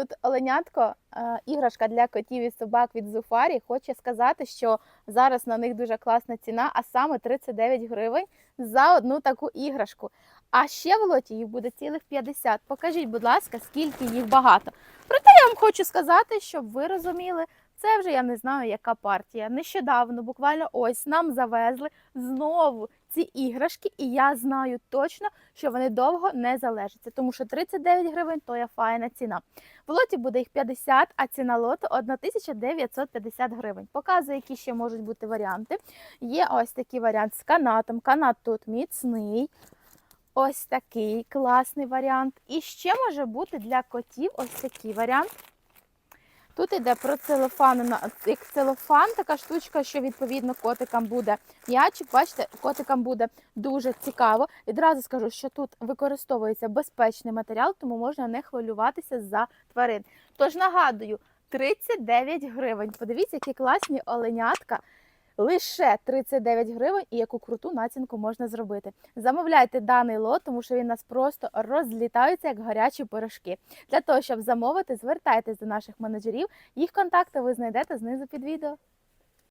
Тут оленятко, е, іграшка для котів і собак від Зуфарі. Хоче сказати, що зараз на них дуже класна ціна, а саме 39 гривень за одну таку іграшку. А ще в лоті їх буде цілих 50. Покажіть, будь ласка, скільки їх багато. Проте я вам хочу сказати, щоб ви розуміли, це вже я не знаю, яка партія. Нещодавно, буквально ось нам завезли знову ці іграшки, і я знаю точно, що вони довго не залежаться, тому що 39 гривень то є файна ціна. В лоті буде їх 50, а ціна лоту 1950 гривень. Показую, які ще можуть бути варіанти. Є ось такий варіант з канатом. Канат тут міцний. Ось такий класний варіант. І ще може бути для котів ось такий варіант. Тут йде про целофан, як целофан, така штучка, що відповідно котикам буде м'ячик. Бачите, котикам буде дуже цікаво. Відразу скажу, що тут використовується безпечний матеріал, тому можна не хвилюватися за тварин. Тож нагадую, 39 гривень. Подивіться, які класні оленятка. Лише 39 гривень і яку круту націнку можна зробити. Замовляйте даний лот, тому що він нас просто розлітається як гарячі пирожки. Для того, щоб замовити, звертайтесь до наших менеджерів. Їх контакти ви знайдете знизу під відео.